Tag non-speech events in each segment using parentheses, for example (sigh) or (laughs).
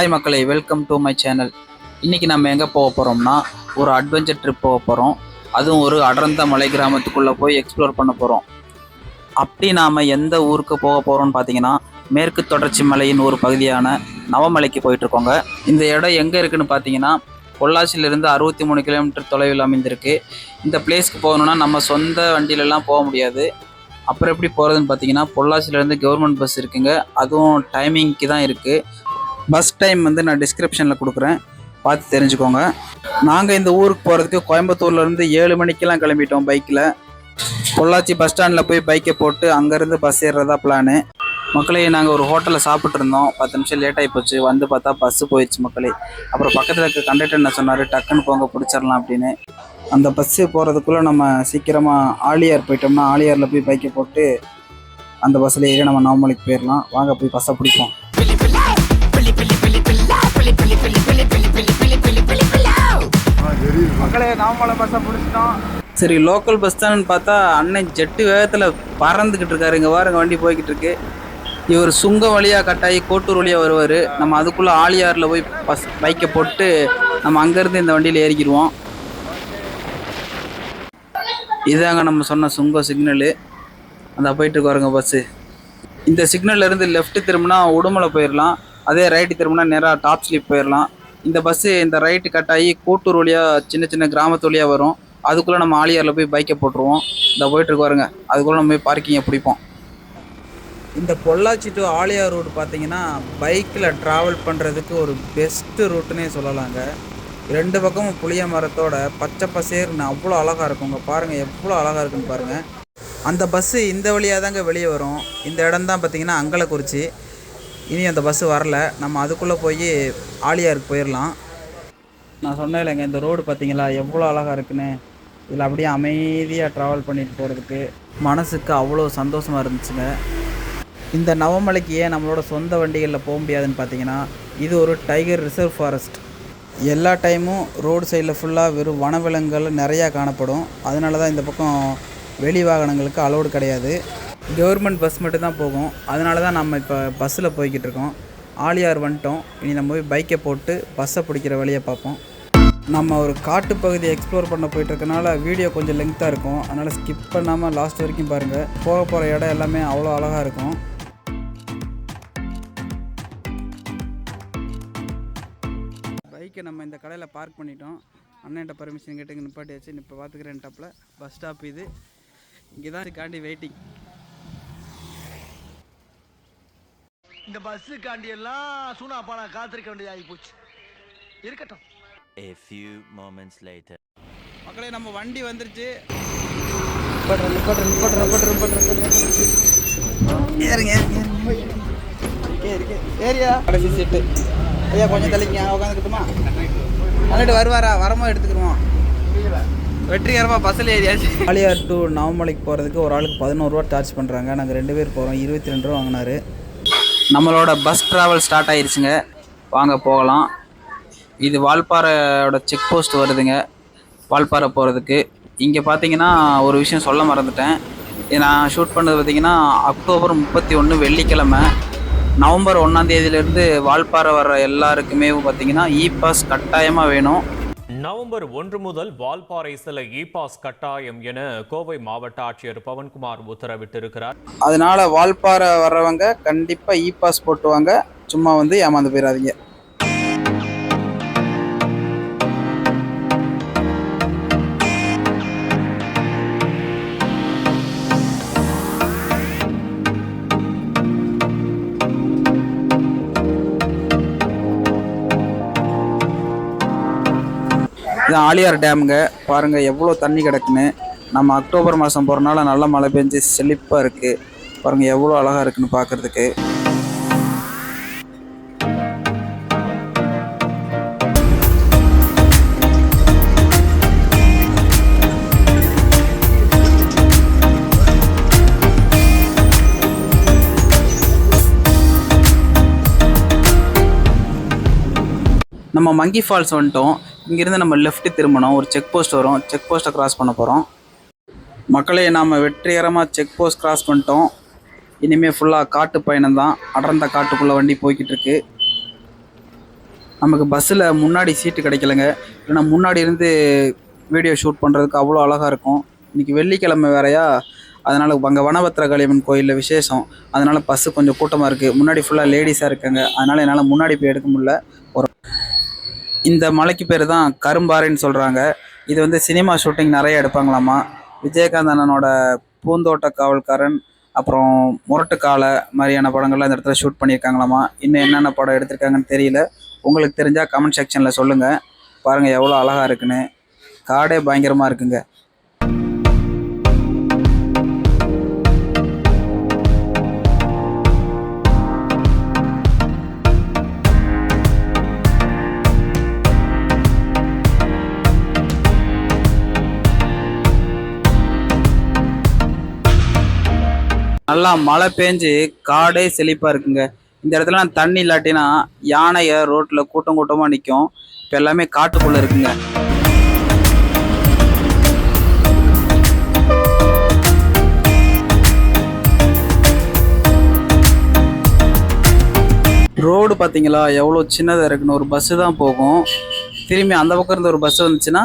Hi மக்களே welcome to my channel இன்றைக்கி நம்ம எங்கே போக போகிறோம்னா ஒரு அட்வென்ச்சர் ட்ரிப் போக போகிறோம் அதுவும் ஒரு அடர்ந்த மலை கிராமத்துக்குள்ளே போய் எக்ஸ்ப்ளோர் பண்ண போகிறோம் அப்படி நாம் எந்த ஊருக்கு போக போகிறோம்னு பார்த்தீங்கன்னா மேற்கு தொடர்ச்சி மலையின் ஒரு பகுதியான நவமலைக்கு போயிட்டுருக்கோங்க இந்த இடம் எங்கே இருக்குதுன்னு பார்த்தீங்கன்னா பொள்ளாச்சியிலிருந்து அறுபத்தி மூணு கிலோமீட்டர் தொலைவில் அமைந்திருக்கு. இந்த பிளேஸ்க்கு போகணுன்னா நம்ம சொந்த வண்டியிலலாம் போக முடியாது. அப்புறம் எப்படி போகிறதுன்னு பார்த்தீங்கன்னா பொள்ளாச்சியிலேருந்து கவர்மெண்ட் பஸ் இருக்குங்க. அதுவும் டைமிங்க்கு தான் இருக்குது பஸ் டைம் வந்து நான் டிஸ்கிரிப்ஷனில் கொடுக்குறேன். பார்த்து தெரிஞ்சுக்கோங்க. நாங்கள் இந்த ஊருக்கு போகிறதுக்கு கோயம்புத்தூர்லேருந்து ஏழு மணிக்கெல்லாம் கிளம்பிட்டோம் பைக்கில் பொள்ளாச்சி பஸ் ஸ்டாண்டில் போய் பைக்கை போட்டு அங்கேருந்து பஸ் ஏறுறதா பிளானு மக்களே நாங்கள் ஒரு ஹோட்டலில் சாப்பிட்ருந்தோம் பத்து நிமிஷம் லேட் ஆகி போச்சு. வந்து பார்த்தா பஸ்ஸு போயிடுச்சு மக்களே. அப்புறம் பக்கத்தில் இருக்க கண்டக்டர் என்ன சொன்னார்? டக்குன்னு போங்க பிடிச்சிடலாம் அப்படின்னு. அந்த பஸ்ஸு போகிறதுக்குள்ளே நம்ம சீக்கிரமாக ஆலியார் போயிட்டோம்னா ஆலியாரில் போய் பைக்கை போட்டு அந்த பஸ்ஸில் ஏறி நம்ம நவமலைக்கு போயிடலாம். வாங்க போய் பஸ்ஸை பிடிப்போம். மக்களே நவமலை பஸ்ஸை பிடிச்சிட்டோம். சரி லோக்கல் பஸ் தான்னு பார்த்தா அண்ணன் ஜெட்டு வேகத்தில் பறந்துக்கிட்டு இருக்காரு. இங்கே வாருங்க வண்டி போய்கிட்டு இருக்கு. இவர் சுங்கம் வழியாக கட்டாயி கோட்டூர் வழியாக வருவார். நம்ம அதுக்குள்ளே ஆலியாரில் போய் பஸ் பைக்கை போட்டு நம்ம அங்கேருந்து இந்த வண்டியில் ஏறிக்கிடுவோம். இதாங்க நம்ம சொன்ன சுங்க சிக்னலு அந்த போயிட்டு இருக்கு பஸ்ஸு இந்த சிக்னல்ல இருந்து திரும்பினா உடுமலை போயிடலாம் அதே ரைட்டு திரும்பினா நேராக டாப் ஸ்லீப் போயிடலாம் இந்த பஸ்ஸு இந்த ரைட்டு கட் ஆகி கூட்டூர் வழியாக சின்ன சின்ன கிராமத்து வழியாக வரும். அதுக்குள்ளே நம்ம ஆலியாரில் போய் பைக்கை போட்டுருவோம். இந்த போயிட்டுருக்கு வருங்க அதுக்குள்ளே நம்ம போய் பார்க்கிங்கை பிடிப்போம். இந்த பொள்ளாச்சி டு ஆலியார் ரூட் பார்த்தீங்கன்னா பைக்கில் ட்ராவல் பண்ணுறதுக்கு ஒரு பெஸ்ட்டு ரூட்டுன்னே சொல்லலாங்க. ரெண்டு பக்கமும் புளிய மரத்தோட பச்சை பசேர்னு அவ்வளோ அழகாக இருக்குங்க. பாருங்கள் எவ்வளோ அழகாக இருக்குன்னு பாருங்கள் அந்த பஸ்ஸு இந்த வழியாக தாங்க வெளியே வரும். இந்த இடம் தான் பார்த்தீங்கன்னா அங்கலக்குறிச்சி. இனி அந்த பஸ்ஸு வரல. நம்ம அதுக்குள்ளே போய் ஆலியாருக்கு போயிடலாம் நான் சொன்னேன் இல்லைங்க இந்த ரோடு பார்த்தீங்களா எவ்வளோ அழகாக இருக்குன்னு. இதில் அப்படியே அமைதியாக ட்ராவல் பண்ணிட்டு போகிறதுக்கு மனசுக்கு அவ்வளோ சந்தோஷமாக இருந்துச்சுங்க. இந்த நவமலைக்கு ஏன் நம்மளோட சொந்த வண்டிகளில் போக முடியாதுன்னு பார்த்தீங்கன்னா இது ஒரு டைகர் ரிசர்வ் ஃபாரஸ்ட் எல்லா டைமும் ரோடு சைடில் ஃபுல்லாக வெறும் வனவிலங்குகள் நிறையா காணப்படும். அதனால தான் இந்த பக்கம் வெளி வாகனங்களுக்கு அலோடு கிடையாது. கவர்மெண்ட் பஸ் மட்டும் தான் போகும். அதனால தான் நம்ம இப்போ பஸ்ஸில் போய்கிட்டு இருக்கோம். ஆலியார் வந்துட்டோம். இனி நம்ம போய் பைக்கை போட்டு பஸ்ஸை பிடிக்கிற வழியை பார்ப்போம். நம்ம ஒரு காட்டு பகுதியை எக்ஸ்ப்ளோர் பண்ண போயிட்டுருக்கனால வீடியோ கொஞ்சம் லெங்க்த்தாக இருக்கும். அதனால் ஸ்கிப் பண்ணாமல் லாஸ்ட் வரைக்கும் பாருங்கள் போக போகிற இடம் எல்லாமே அவ்வளோ அழகாக இருக்கும். பைக்கை நம்ம இந்த கடையில் பார்க் பண்ணிட்டோம். அண்ணன்ட்ட பர்மிஷன் கேட்டு நிப்பாட்டியாச்சு. இப்போ பார்த்துக்கிறேன் டாப்பில் பஸ் ஸ்டாப் இது. இங்கே தான் காண்டி வெயிட்டிங் இந்த பஸ்ஸுக்காண்டி எல்லாம் சூனா பானா காத்திருக்க வேண்டியது ஆகி போச்சு இருக்கட்டும். A few moments later. மக்களே நம்ம வண்டி வந்துருச்சு. ஏறுங்க. ஏறுங்க ஏறு, ஏறு, ஏறியா கடைசி சீட்டு ஐயா கொஞ்சம் தள்ளிங்க உட்காந்துக்கிட்டுமா? வந்துட்டு வருவாரா? வரமோ எடுத்துக்கிடுவோம் வெற்றிகரமாக பஸ்ஸில் ஏறியாச்சு. ஆலியார் டு நவமலைக்கு போகிறதுக்கு ஒரு ஆளுக்கு பதினோருவா சார்ஜ் பண்ணுறாங்க நாங்கள் ரெண்டு பேர் போகிறோம் இருபத்தி ரெண்டு ரூபா வாங்கினாரு. நம்மளோட பஸ் ட்ராவல் ஸ்டார்ட் ஆயிருச்சுங்க. வாங்க போகலாம். இது வால்பாறையோட செக் போஸ்ட் வருதுங்க. வால்பாறை போகிறதுக்கு இங்கே பார்த்தீங்கன்னா ஒரு விஷயம் சொல்ல மறந்துட்டேன். இது நான் ஷூட் பண்ணது பார்த்தீங்கன்னா அக்டோபர் முப்பத்தி ஒன்று வெள்ளிக்கிழமை நவம்பர் ஒன்றாந்தேதியிலேருந்து வால்பாறை வர்ற எல்லாருக்குமே பார்த்தீங்கன்னா இ பாஸ் கட்டாயமாக வேணும். நவம்பர் ஒன்று முதல் வால்பாறை சில இ பாஸ் கட்டாயம் என கோவை மாவட்ட ஆட்சியர் பவன்குமார் உத்தரவிட்டிருக்கிறார். அதனால் வால்பாறை வர்றவங்க கண்டிப்பாக இ பாஸ் போட்டுவாங்க. சும்மா வந்து ஏமாந்து போயிடாதீங்க இது ஆலியார் டேமுங்க பாருங்கள் எவ்வளோ தண்ணி கிடக்குன்னு. நம்ம அக்டோபர் மாதம் போகிறனால நல்ல மழை பெஞ்சு செழிப்பாக இருக்குது பாருங்கள் எவ்வளோ அழகாக இருக்குன்னு பார்க்குறதுக்கு நம்ம மங்கி ஃபால்ஸ் வந்துட்டோம். இங்கேருந்து நம்ம லெஃப்ட்டு திரும்பணும். ஒரு செக் போஸ்ட் வரும். செக் போஸ்ட்டை க்ராஸ் பண்ண போகிறோம் மக்களே நாம் வெற்றிகரமாக செக் போஸ்ட் க்ராஸ் பண்ணிட்டோம். இனிமேல் ஃபுல்லாக காட்டு பயணம் தான். அடர்ந்த காட்டுக்குள்ளே வண்டி போய்கிட்டு இருக்கு. நமக்கு பஸ்ஸில் முன்னாடி சீட்டு கிடைக்கலங்க. இல்லைன்னா முன்னாடி இருந்து வீடியோ ஷூட் பண்ணுறதுக்கு அவ்வளோ அழகாக இருக்கும். இன்றைக்கி வெள்ளிக்கிழமை வேறையா? அதனால் அங்கே வனபத்திரகாளியம்மன் கோயிலில் விசேஷம். அதனால் பஸ்ஸு கொஞ்சம் கூட்டமாக இருக்குது முன்னாடி ஃபுல்லாக லேடிஸாக இருக்காங்க. அதனால் என்னால் முன்னாடி போய் எடுக்க முடியல. ஒரு இந்த மலைக்கு பேர் தான் கரும்பாறைன்னு சொல்கிறாங்க இது வந்து சினிமா ஷூட்டிங் நிறைய எடுப்பாங்களாமா? விஜயகாந்த் அண்ணனோட பூந்தோட்ட காவல்காரன் அப்புறம் முரட்டுக்காலை மாதிரியான படங்கள்லாம் இந்த இடத்துல ஷூட் பண்ணியிருக்காங்களாமா? இன்னும் என்னென்ன படம் எடுத்திருக்காங்கன்னு தெரியல. உங்களுக்கு தெரிஞ்சால் கமெண்ட் செக்ஷனில் சொல்லுங்கள் பாருங்கள் எவ்வளோ அழகாக இருக்குன்னு. காடே பயங்கரமாக இருக்குங்க. நல்லா மழை பெஞ்சு காடே செழிப்பாக இருக்குங்க. இந்த இடத்துல தண்ணி இல்லாட்டினா யானையை ரோட்டில் கூட்டம் கூட்டமாக நிற்கும் இப்போ எல்லாமே காட்டுக்குள்ளே இருக்குங்க. ரோடு பார்த்தீங்களா எவ்வளோ சின்னதாக இருக்குன்னு ஒரு பஸ்ஸு தான் போகும். திரும்பி அந்த பக்கம் இருந்து ஒரு பஸ் வந்துச்சுன்னா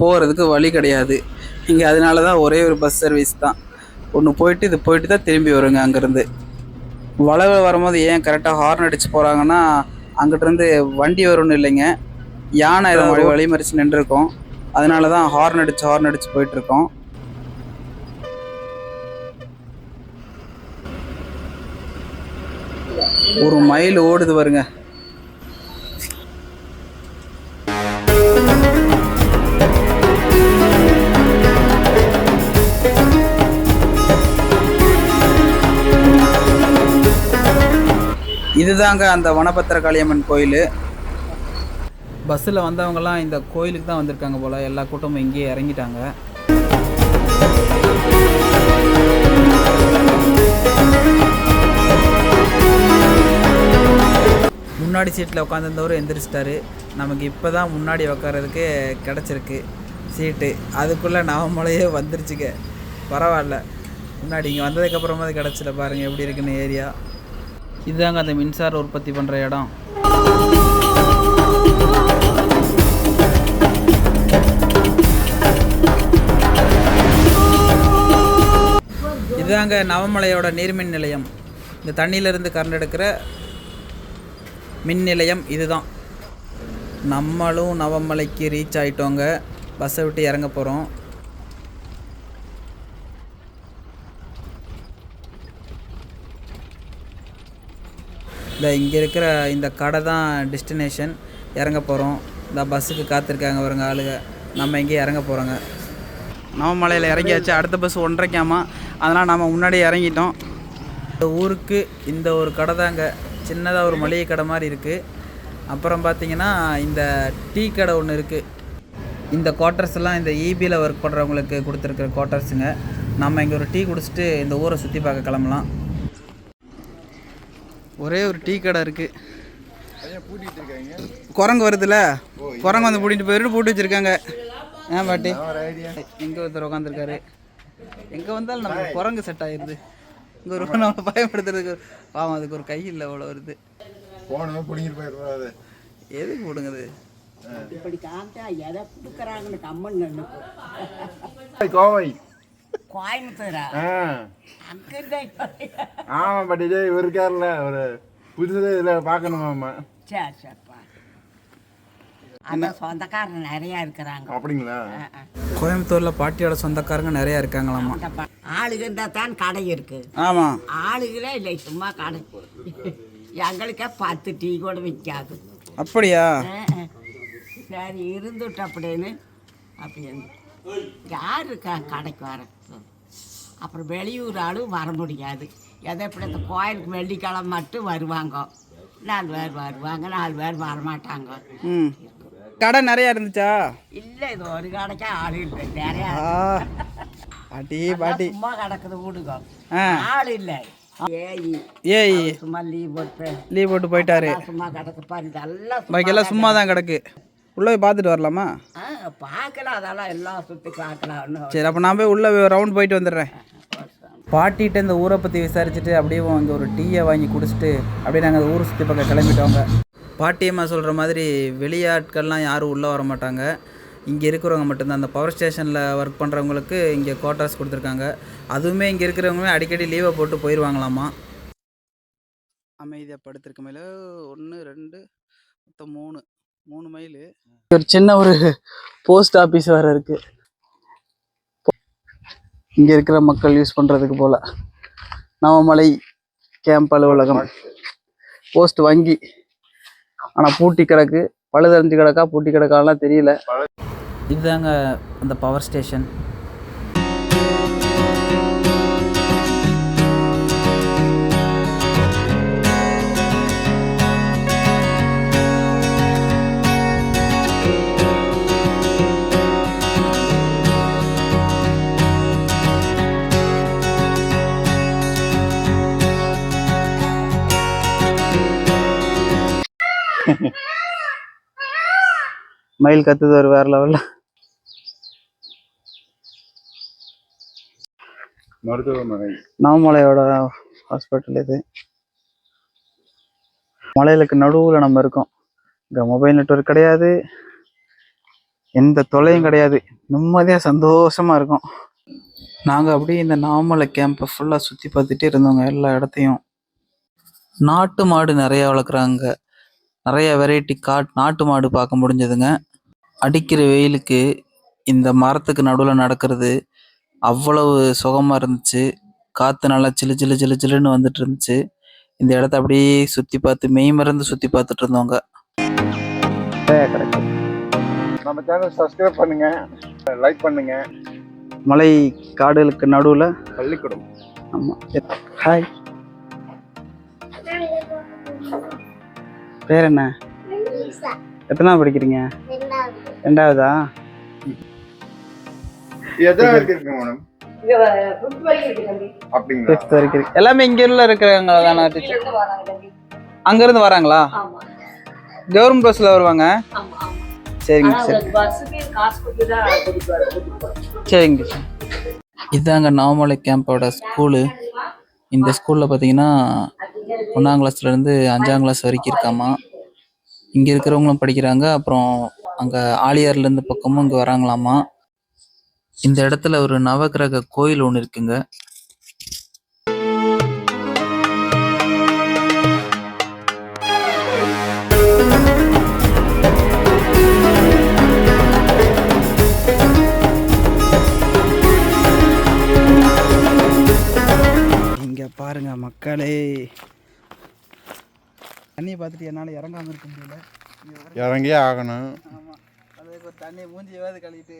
போகிறதுக்கு வழி கிடையாது. இங்கே அதனால தான் ஒரே ஒரு பஸ் சர்வீஸ் தான். ஒன்று போயிட்டு இது போயிட்டு தான் திரும்பி வருங்க அங்கேருந்து. வளவில் வரும்போது ஏன் கரெக்டாக ஹார்ன் அடிச்சு போகிறாங்கன்னா அங்கிட்டிருந்து வண்டி வரும்னு இல்லைங்க. யானை இதை வழி வழிமறிச்சு நின்றுருக்கோம். அதனால தான் ஹார்ன் அடித்து ஹார்ன் அடித்து போயிட்டுருக்கோம். ஒரு மைல் ஓடுது பாருங்க. இதுதாங்க அந்த வனபத்திரகாளியம்மன் கோயில். பஸ்ஸில் வந்தவங்கலாம் இந்த கோயிலுக்கு தான் வந்திருக்காங்க போல். எல்லா கூட்டமும் இங்கேயே இறங்கிட்டாங்க. முன்னாடி சீட்டில் உட்காந்துருந்தவர் எந்திரிச்சிட்டாரு. நமக்கு இப்போ தான் முன்னாடி உட்காரதுக்கு கிடச்சிருக்கு சீட்டு. அதுக்குள்ளே நவமலையே வந்துருச்சுங்க. பரவாயில்ல. முன்னாடி இங்கே வந்ததுக்கப்புறமா அது கிடச்சில பாருங்கள் எப்படி இருக்குன்னு ஏரியா. இதுதாங்க அந்த மின்சார உற்பத்தி பண்ணுற இடம். இதுதாங்க நவமலையோட நீர்மின் நிலையம். இந்த தண்ணியிலேருந்து கரண்ட் எடுக்கிற மின் நிலையம் இதுதான். நம்மளும் நவமலைக்கு ரீச் ஆகிட்டோங்க பஸ்ஸை விட்டு இறங்க போகிறோம் இந்த இங்கே இருக்கிற இந்த கடை தான் டெஸ்டினேஷன் இறங்க போகிறோம் இந்த பஸ்ஸுக்கு காத்திருக்காங்க வருங்க ஆளுங்க. நம்ம இங்கே இறங்க போகிறோங்க நவமலையில் இறங்கியாச்சு. அடுத்த பஸ் ஒன்றரைக்காமா. அதனால் நம்ம முன்னாடியே இறங்கிட்டோம். இந்த ஊருக்கு இந்த ஒரு கடை தாங்க. சின்னதாக ஒரு மளிகை கடை மாதிரி இருக்குது அப்புறம் பார்த்தீங்கன்னா இந்த டீ கடை ஒன்று இருக்குது இந்த குவார்ட்டர்ஸ் எல்லாம் இந்த ஈபியில் ஒர்க் பண்ணுறவங்களுக்கு கொடுத்துருக்குற குவார்ட்டர்ஸுங்க நம்ம இங்கே ஒரு டீ குடிச்சிட்டு இந்த ஊரை சுற்றி பார்க்க கிளம்பலாம். ஒரே ஒரு டீ கடை இருக்குது குரங்கு வருதுல்ல குரங்கு வந்து பூட்டிட்டு போயிட்டு பூட்டி வச்சிருக்காங்க. ஏன் பாட்டி? எங்கே ஒருத்தர் உட்காந்துருக்காரு எங்கே வந்தாலும் நம்ம குரங்கு செட் ஆயிடுது இங்கே ஒரு நம்ம பயப்படுத்துறதுக்கு பாவம் அதுக்கு ஒரு கை இல்லை அவ்வளோ வருது. போனவே பிடிங்கிட்டு போயிடுறாரு எதுக்கு போடுங்குது இப்படி காமிச்சா எதை கொடுக்குறாங்கன்னு கம்மன் கோவை. கோயம்புத்தூரா? ஆ. அங்கிருந்தேன் ஆமாம் பட் இதே இவர் இருக்கார்ல ஒரு புதுசு இதில் பார்க்கணுமாம்மா சரி சரிப்பா அதான் சொந்தக்காரங்க நிறையா இருக்கிறாங்க. அப்படிங்களா? கோயம்புத்தூரில் பாட்டியோட சொந்தக்காரங்க நிறையா இருக்காங்களாமா. அந்த ஆளுங்க இருந்தால் தான் கடை இருக்கு. ஆமாம் ஆளுகளே இல்லை சும்மா கடை. எங்களுக்கே பத்து டீ கூட விற்காது அப்படியா? சரி இருந்துட்டு அப்படின்னு அப்படின்னு யார் க கடைக்கு வர? அப்புறம் வெளியூர் ஆளும் வர முடியாது. எதை இப்படி இந்த கோயிலுக்கு வெள்ளிக்கிழமை மட்டும் வருவாங்க. நாலு பேர் வருவாங்க நாலு பேர் வரமாட்டாங்க. ம். கடை நிறையா இருந்துச்சா? இல்லை இது ஒரு கடைக்கே ஆள் இல்லை நிறையா பாட்டி பாட்டி. சும்மா கிடக்குது வீடுங்க ஆ. ஆள் இல்லை. ஏய். ஏய். சும்மா லீவ் போட்டு. லீவ் போட்டு போயிட்டாரு. சும்மா கிடக்கு பாரு இதெல்லாம் சும்மா பாக்கியெல்லாம் சும்மா தான் கிடக்கு. உள்ளே போய் பார்த்துட்டு வரலாமா? பார்க்கலாம் அதெல்லாம் எல்லாம் சுற்றி பார்க்கலாம் சரி அப்போ நான் போய் உள்ளே ரவுண்ட் போயிட்டு வந்துடுறேன். பாட்டிகிட்ட இந்த ஊரை பற்றி விசாரிச்சுட்டு அப்படியே அங்கே ஒரு டீயை வாங்கி குடிச்சிட்டு அப்படியே நாங்கள் அந்த ஊரை சுற்றி பக்கம் கிளம்பிட்டோங்க. பாட்டியம்மா சொல்கிற மாதிரி வெளியாட்கள்லாம் யாரும் உள்ளே வர மாட்டாங்க. இங்கே இருக்கிறவங்க மட்டும்தான். அந்த பவர் ஸ்டேஷனில் ஒர்க் பண்ணுறவங்களுக்கு இங்கே குவார்ட்டர்ஸ் கொடுத்துருக்காங்க. அதுவுமே இங்கே இருக்கிறவங்களுமே அடிக்கடி லீவை போட்டு போயிடுவாங்களாமா அமைதியாக படுத்திருக்க மேலே ஒன்று ரெண்டு மொத்தம் மூணு. மூணு மைல் ஒரு சின்ன ஒரு போஸ்ட் ஆஃபீஸ் வேறு இருக்குது இங்கே இருக்கிற மக்கள் யூஸ் பண்ணுறதுக்கு போல். நவமலை கேம்ப் அலுவலகம். போஸ்ட் வங்கி. ஆனால் பூட்டி கிடக்கு. பழுதறிஞ்சு கிடக்கா பூட்டி கிடக்காலாம் தெரியல. இதுதாங்க அந்த பவர் ஸ்டேஷன் மயில் கத்துது ஒரு வேற லெவலில் மருத்துவமனை. நவமலையோட ஹாஸ்பிட்டல் இது. மலைகளுக்கு நடுவில் நம்ம இருக்கோம். இங்கே மொபைல் நெட்வொர்க் கிடையாது. எந்த தொல்லையும் கிடையாது. நிம்மதியாக சந்தோஷமாக இருக்கும். நாங்கள் அப்படியே இந்த நவமலை கேம்பை ஃபுல்லாக சுற்றி பார்த்துட்டே இருந்தோங்க எல்லா இடத்தையும். நாட்டு மாடு நிறைய வளர்க்குறாங்க. நிறைய வெரைட்டி காட் நாட்டு மாடு பார்க்க முடிஞ்சதுங்க. அடிக்கிற வெயிலுக்கு இந்த மரத்துக்கு நடுவில் நடக்கிறது அவ்வளவு சுகமாக இருந்துச்சு. காற்று நல்லா சிலு சிலு சிலு சிலுன்னு வந்துட்டு இருந்துச்சு. இந்த இடத்த அப்படியே சுற்றி பார்த்து மெய் மறந்து சுற்றி பார்த்துட்டு இருந்தோங்க நம்ம சேனல் சப்ஸ்கிரைப் பண்ணுங்க லைக் பண்ணுங்க. மலை காடுகளுக்கு நடுவில் பள்ளிக்கூடம். ஆமாம் ஹாய் பேர் என்ன? எத்தனாவது படிக்கிறீங்க? ரெண்டாவதா. எல்லாமே இங்க உள்ள இருக்கிறவங்க தானே அங்க இருந்து வராங்களா? கவர்மெண்ட் பஸ்ல வருவாங்க? சரிங்க சரி. சரிங்க டீச்சர் இதாங்க நவமலை கேம்போட ஸ்கூலு. இந்த ஸ்கூலில் பார்த்தீங்கன்னா ஒன்றாம் கிளாஸ்லேருந்து அஞ்சாம் கிளாஸ் வரைக்கும் இருக்காமா? இங்கே இருக்கிறவங்களும் படிக்கிறாங்க அப்புறம் அங்கே ஆலியார்லேருந்து பக்கமும் இங்கே வராங்களாமா? இந்த இடத்துல ஒரு நவகிரக கோயில் ஒன்று இருக்குங்க. இங்கே பாருங்க மக்களே. தண்ணியை பார்த்துட்டு என்னால் இறங்காமல் இருக்க முடியல. இறங்கியே ஆகணும். தண்ணியை மூஞ்சியாவது கழுவிட்டு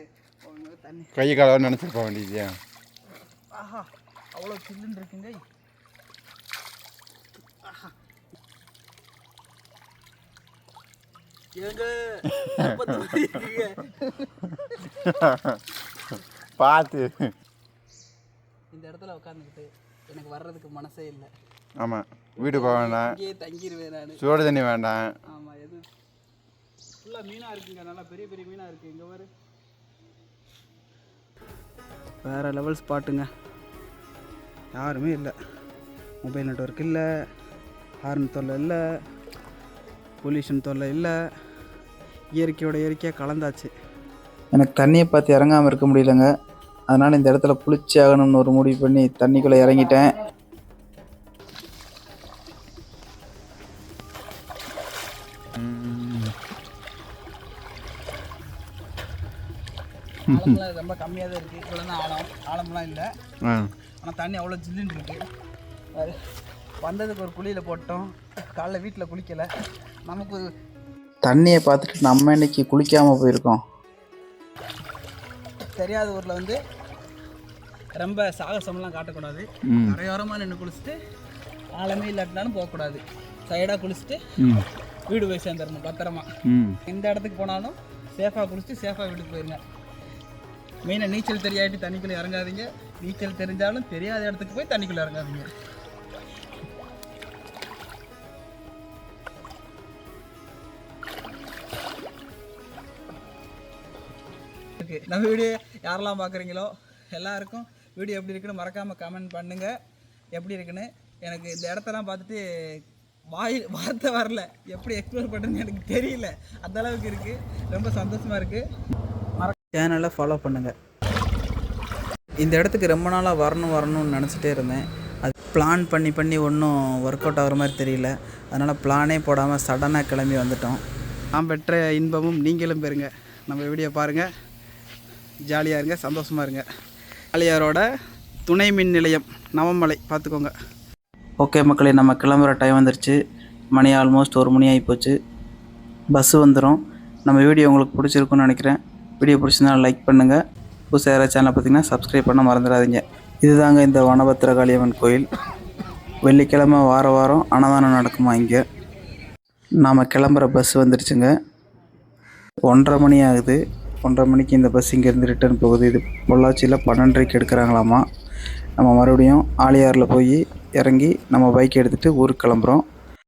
தண்ணி. கை காலம் நினச்சிருப்ப வேண்டியது ஆஹா அவ்வளோ சில்லுன்னு இருக்குங்க. பார்த்து (laughs) இந்த இடத்துல உட்காந்துக்கிட்டு எனக்கு வர்றதுக்கு மனசே இல்லை. ஆமாம் வீடு போக வேண்டாம். தங்கிடுவேன் சூடு தண்ணி வேண்டாம். ஆமாம் எது ஃபுல்லாக மீனாக இருக்குங்க. நல்லா பெரிய பெரிய மீனாக இருக்குது இங்கே பாரு. வேறு லெவல் ஸ்பாட்டுங்க யாருமே இல்லை. மொபைல் நெட்வொர்க் இல்லை. ஹார்ன் தொல்லை இல்லை. பொல்யூஷன் தொல்லை இல்லை. இயற்கையோட இயற்கையாக கலந்தாச்சு. எனக்கு தண்ணியை பார்த்து இறங்காமல் இருக்க முடியலங்க. அதனால் இந்த இடத்துல குளிச்சு ஆகணும்னு ஒரு முடிவு பண்ணி தண்ணிக்குள்ளே இறங்கிட்டேன். ஆழம்லாம் ரொம்ப கம்மியாக தான் இருக்குது தான் ஆழம். ஆழம்லாம் இல்லை. ஆனால் தண்ணி அவ்வளோ ஜில்லுன்னு இருக்கு. பாரு, வந்ததுக்கு ஒரு குழியில் போட்டோம். காலைல வீட்டில் குளிக்கலை. நமக்கு தண்ணியை பார்த்துட்டு நம்ம இன்னைக்கு குளிக்காமல் போயிருக்கோம். தெரியாத ஊரில் வந்து ரொம்ப சாகசம்லாம் காட்டக்கூடாது. கரையோரமாக நின்று குளிச்சுட்டு ஆழமே இல்லாட்டினாலும் போகக்கூடாது. சைடாக குளிச்சுட்டு வீடு போய் சேர்ந்துடணும் பத்திரமா. எந்த இடத்துக்கு போனாலும் சேஃபாக குளிச்சுட்டு சேஃபாக வீட்டுக்கு போயிருங்க. மெயினாக நீச்சல் தெரியாட்டி தண்ணிக்குள்ளே இறங்காதீங்க. நீச்சல் தெரிஞ்சாலும் தெரியாத இடத்துக்கு போய் தண்ணிக்குள்ளே இறங்காதீங்க. ஓகே நம்ம வீடியோ யாரெல்லாம் பார்க்குறீங்களோ எல்லாருக்கும் வீடியோ எப்படி இருக்குன்னு மறக்காமல் கமெண்ட் பண்ணுங்கள் எப்படி இருக்குன்னு எனக்கு இந்த இடத்தெல்லாம் பார்த்துட்டு வாய் வார்த்தை வரல. எப்படி எக்ஸ்ப்ளோர் பண்ணுறதுன்னு எனக்கு தெரியல. அந்த அளவுக்கு இருக்குது ரொம்ப சந்தோஷமாக இருக்குது சேனலை ஃபாலோ பண்ணுங்கள் இந்த இடத்துக்கு ரொம்ப நாளாக வரணும் வரணும்னு நினச்சிட்டே இருந்தேன். அது பிளான் பண்ணி பண்ணி ஒன்றும் ஒர்க் அவுட் ஆகிற மாதிரி தெரியல. அதனால் பிளானே போடாமல் சடனாக கிளம்பி வந்துட்டோம். நான் பெற்ற இன்பமும் நீங்களும் பெறுங்க. நம்ம வீடியோ பாருங்கள் ஜாலியாக இருங்க சந்தோஷமாக இருங்க. ஆலியாரோட துணை மின் நிலையம் நவமலை. பார்த்துக்கோங்க. ஓகே மக்களே நம்ம கிளம்புற டைம் வந்துருச்சு. மணி ஆல்மோஸ்ட் ஒரு மணி ஆகி போச்சு. பஸ்ஸு வந்துடும் நம்ம வீடியோ உங்களுக்கு பிடிச்சிருக்குன்னு நினைக்கிறேன். வீடியோ பிடிச்சிருந்தா லைக் பண்ணுங்கள் புதுசாக யாராவது சேனலை பார்த்தீங்கன்னா சப்ஸ்கிரைப் பண்ண மறந்துடாதீங்க. இதுதாங்க இந்த வனபத்திரகாளியம்மன் கோயில். வெள்ளிக்கிழமை வார வாரம் அன்னதானம் நடக்குமா இங்கே? நாம் கிளம்புற பஸ் வந்துடுச்சுங்க ஒன்றரை மணி ஆகுது. ஒன்றரை மணிக்கு இந்த பஸ் இங்கேருந்து ரிட்டர்ன் போகுது. இது பொள்ளாச்சியில் பன்னெண்டரைக்கு எடுக்கிறாங்களாமா. நம்ம மறுபடியும் ஆலியாரில் போய் இறங்கி நம்ம பைக் எடுத்துகிட்டு ஊருக்கு கிளம்புறோம்.